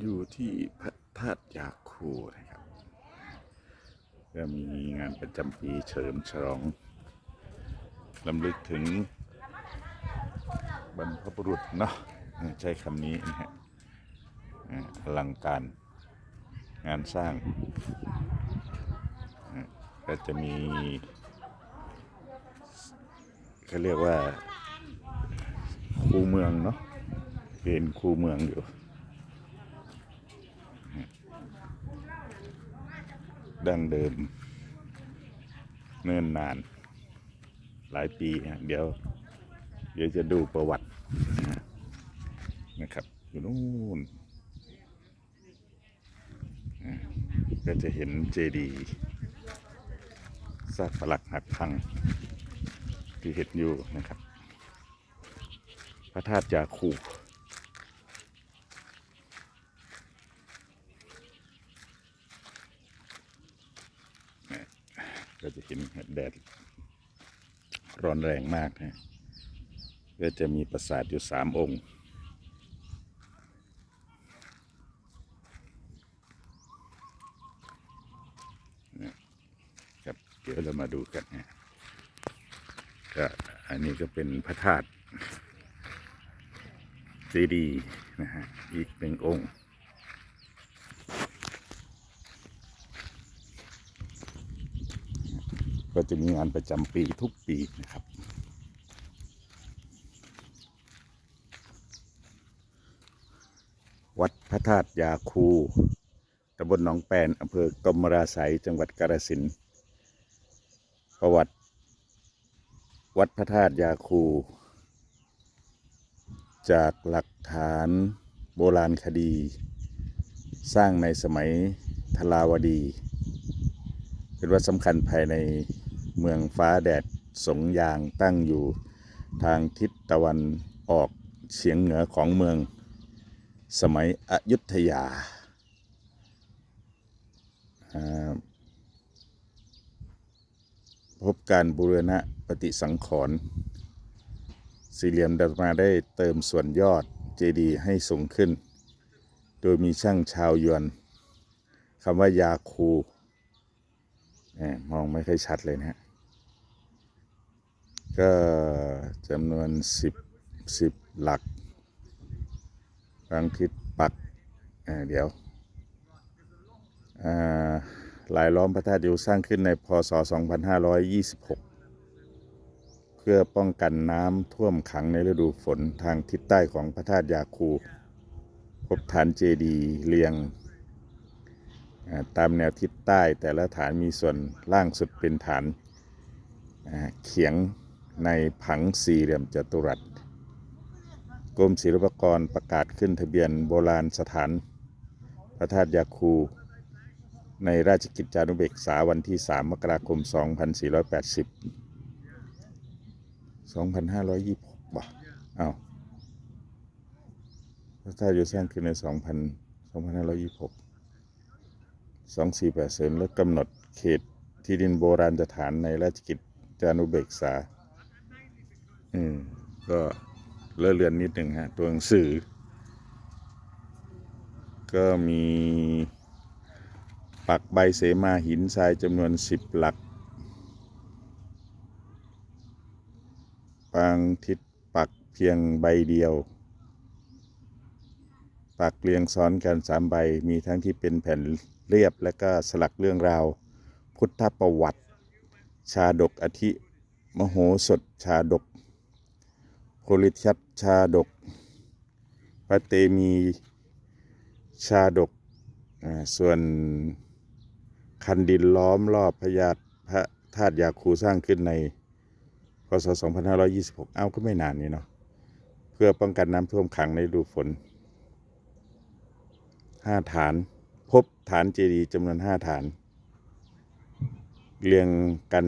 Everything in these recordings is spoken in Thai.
อยู่ที่พระธาตุยาคูนะครับ ก็มีงานประจำปีเฉลิมฉลองลำลึกถึงบรรพบุรุษเนาะใช้คำนี้นะฮะอลังการงานสร้าง ก็จะมีเขาเรียกว่า คูเมืองเนาะเป็นคูเมืองอยู่ ดั้งเดิมเนิ่นนาน หลายปีฮะเดี๋ยว เดี๋ยวจะดูประวัตินะครับอยู่นู่นก็จะเห็นเจดีย์ซากปลักหักพัง ที่เห็นอยู่นะครับ พระธาตุยาคู ก็จะเห็นแดดร้อนแรงมากนะก็จะมีปราสาทอยู่สามองค์ ครับเดี๋ยวเรามาดูกันนะก็อันนี้ก็เป็นพระธาตุเจดีย์นะฮะอีกหนึ่งองค์ ก็จะมีงานประจำปีทุกปีนะครับ วัดพระธาตุยาคูตำบลหนองแปนอำเภอกรมราไสยจังหวัดกาฬสินธุ์ประวัติ วัดพระธาตุยาคู จากหลักฐานโบราณคดี สร้างในสมัยทลาวดี เป็นวัดสำคัญภายใน เมืองฟ้าแดดสงยางตั้งอยู่ทางทิศตะวันออกเฉียงเหนือของเมือง สมัยอยุธยา พบการบูรณะปฏิสังขรณ์สี่เหลี่ยมดัดมาได้เติมส่วนยอดเจดีย์ให้สูงขึ้น โดยมีช่างชาวยวนคำว่ายาคู มองไม่ค่อยชัดเลยนะฮะ ก็จำนวนสิบสิบหลักบางทิศปักเดี๋ยวลายล้อมพระธาตุอยู่สร้างขึ้นในพศ 2526 เพื่อป้องกันน้ำท่วมขังในฤดูฝนทางทิศใต้ของพระธาตุยาคู พบฐานเจดีเรียง ตามแนวทิศใต้แต่ละฐานมีส่วนล่างสุดเป็นฐานเขียงในผังสี่เหลี่ยมจัตุรัสกรมศิลปากรประกาศขึ้นทะเบียนโบราณสถาน พระธาตุยาคู ในราชกิจจานุเบกษาวันที่ 3 มกราคม 2480 2526บ่ะอ้าวพระธาตุยู่สร้างขึ้นใน 2000 2526 สองสี่แปดศูนและกำหนดเขตที่ดินโบราณสถานในราชกิจจานุเบกษา อืม ก็เลอะเลือนนิดหนึ่งฮะ ตัวหนังสือ ก็มีปักใบเสมาหินทรายจำนวนสิบหลัก บางทิศปักเพียงใบเดียว ปักเรียงซ้อนกันสามใบ มีทั้งที่เป็นแผ่นเรียบและก็สลักเรื่องราว พุทธประวัติ ชาดกอธิ มโหสถชาดกโพลิชัดชาดกพระเตมีชาดก ส่วนคันดินล้อมรอบพระยาพระธาตุยาคูสร้างขึ้นในพศ 2526 เอ้าก็ไม่นานนี้เนาะ เพื่อป้องกันน้ำท่วมขังในฤดูฝน ห้าฐาน พบฐานเจดีย์จำนวนห้าฐาน เรียงกัน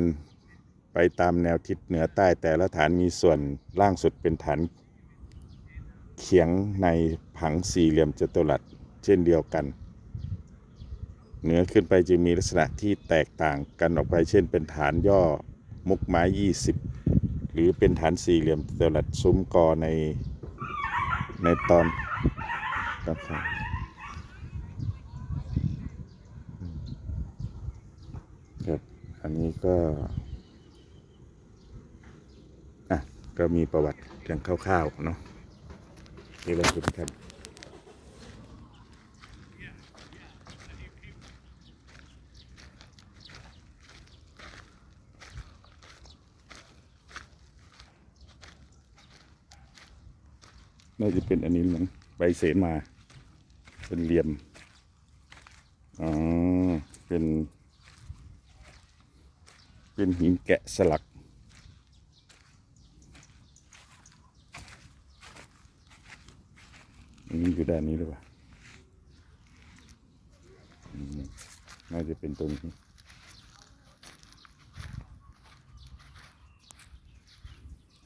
ไปตามแนวทิศเหนือใต้แต่ละฐานมีส่วนล่างสุดเป็นฐาน เขียงในผังสี่เหลี่ยมจัตุรัสเช่นเดียวกัน เหนือขึ้นไปจะมีลักษณะที่แตกต่างกันออกไปเช่น เป็นฐานย่อมุกไม้20 หรือเป็นฐานสี่เหลี่ยมจัตุรัสซุ้มกอในในตอนนะครับ อันนี้ก็อะก็มีประวัติเพียงคร่าวๆเนาะนี่เลยคุณครับน่าจะเป็นอันนี้มั้งใบเสมา เป็นเหลี่ยม อ๋อ เป็น เป็นหินแกะสลักอันนี้อยู่ด้านนี้หรือเปล่าอืมน่าจะเป็นตรงนี้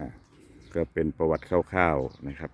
อะก็เป็นประวัติคร่าวๆนะครับ